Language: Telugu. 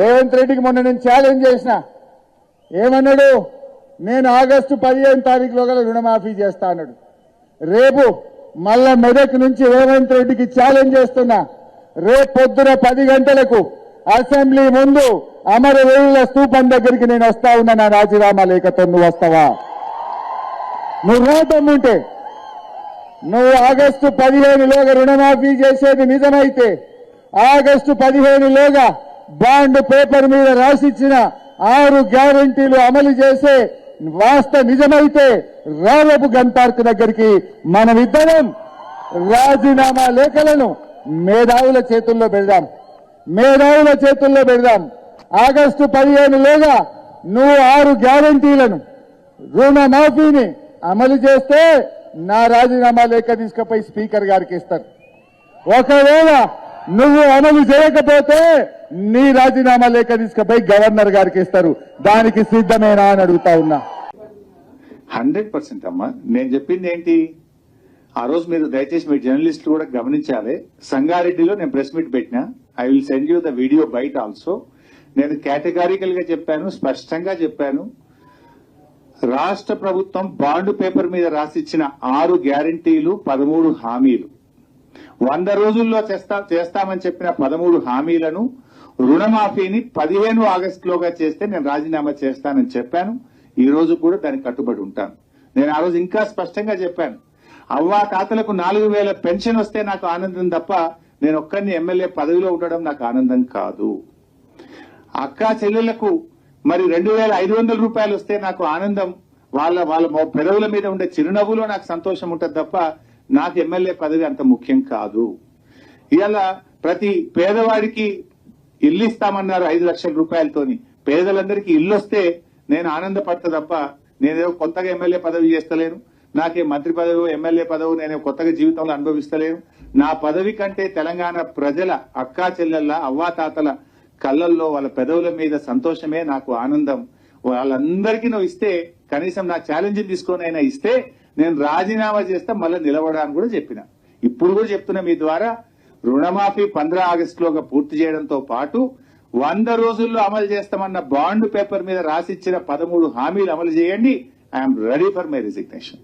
రేవంత్ రెడ్డికి మొన్న నేను ఛాలెంజ్ చేసిన. ఏమన్నాడు? నేను ఆగస్టు పదిహేను తారీఖులో గల రుణమాఫీ చేస్తా అన్నాడు. రేపు మళ్ళా మెదక్ నుంచి రేవంత్ రెడ్డికి ఛాలెంజ్ చేస్తున్నా. రేపు పొద్దున పది గంటలకు అసెంబ్లీ ముందు అమరవీరుల స్తూపం దగ్గరికి నేను వస్తా ఉన్నా నా రాజీనామా లేఖతో. నువ్వు వస్తావా? నువ్వు రాదమ్ముంటే నువ్వు ఆగస్టు పదిహేనులోగా రుణమాఫీ చేసేది నిజమైతే ఆగస్టు పదిహేనులోగా బాండ్ పేపర్ మీద రాసిచ్చిన ఆరు గ్యారంటీలు అమలు చేసే వాస్త నిజమైతే రావపు గన్ పార్క్ దగ్గరికి మనమిద్దరం రాజీనామా లేఖలను మేధావుల చేతుల్లో పెడదాం. మేధావుల చేతుల్లో పెడదాం. ఆగస్టు పదిహేనులోగా నువ్వు ఆరు గ్యారంటీలను రుణమాఫీని అమలు చేస్తే నా రాజీనామా లేఖ తీసుకుపోయి స్పీకర్ గారికి ఇస్తారు. ఒకవేళ నువ్వు అమలు చేయకపోతే నీ రాజీనామా లేఖ తీసుకుపోయి గవర్నర్ గారికి ఇస్తారు. దానికి సిద్ధమేనా అని అడుగుతా ఉన్నా. హండ్రెడ్ పర్సెంట్ అమ్మా. నేను చెప్పింది ఏంటి? ఆ రోజు మీరు దయచేసి మీ జర్నలిస్టులు కూడా గమనించాలి. సంగారెడ్డిలో నేను ప్రెస్ మీట్ పెట్టినా. I will send you the video బయట ఆల్సో. నేను కేటగారికల్గా చెప్పాను స్పష్టంగా చెప్పాను. రాష్ట్ర ప్రభుత్వం బాండ్ పేపర్ మీద రాసిచ్చిన ఆరు గ్యారంటీలు పదమూడు హామీలు. వంద రోజుల్లో చేస్తా చేస్తామని చెప్పిన పదమూడు హామీలను రుణమాఫీని పదిహేను ఆగస్టులోగా చేస్తే నేను రాజీనామా చేస్తానని చెప్పాను. ఈ రోజు కూడా దానికి కట్టుబడి ఉంటాను. నేను ఆ రోజు ఇంకా స్పష్టంగా చెప్పాను. అవ్వా తాతలకు నాలుగు వేల పెన్షన్ వస్తే నాకు ఆనందం తప్ప నేను ఒక్కరిని ఎమ్మెల్యే పదవిలో ఉండడం నాకు ఆనందం కాదు. అక్క చెల్లెళ్ళకు మరి రెండు వేల ఐదు వందల రూపాయలు వస్తే నాకు ఆనందం వాళ్ళ వాళ్ళ పెదవుల మీద ఉండే చిరునవ్వులో నాకు సంతోషం ఉంటుంది తప్ప నాకు ఎమ్మెల్యే పదవి అంత ముఖ్యం కాదు. ఇవాళ ప్రతి పేదవాడికి ఇల్లు ఇస్తామన్నారు ఐదు లక్షల రూపాయలతోని. పేదలందరికీ ఇల్లు వస్తే నేను ఆనందపడతా తప్ప నేనేదో కొత్తగా ఎమ్మెల్యే పదవి చేస్తలేను. నాకే మంత్రి పదవి ఎమ్మెల్యే పదవి నేను కొత్తగా జీవితంలో అనుభవిస్తలేను. నా పదవి కంటే తెలంగాణ ప్రజల అక్కా చెల్లెళ్ళ అవ్వాతాతల కళ్ళల్లో వాళ్ళ పెదవుల మీద సంతోషమే నాకు ఆనందం. వాళ్ళందరికీ నువ్వు ఇస్తే కనీసం నా ఛాలెంజ్ తీసుకొని అయినా ఇస్తే నేను రాజీనామా చేస్తే మళ్ళీ నిలబడాలని కూడా చెప్పిన. ఇప్పుడు కూడా చెప్తున్నా మీ ద్వారా రుణమాఫీ పంద్రా ఆగస్టులోగా పూర్తి చేయడంతో పాటు వంద రోజుల్లో అమలు చేస్తామన్న బాండ్ పేపర్ మీద రాసిచ్చిన పదమూడు హామీలు అమలు చేయండి. I'm ready for my resignation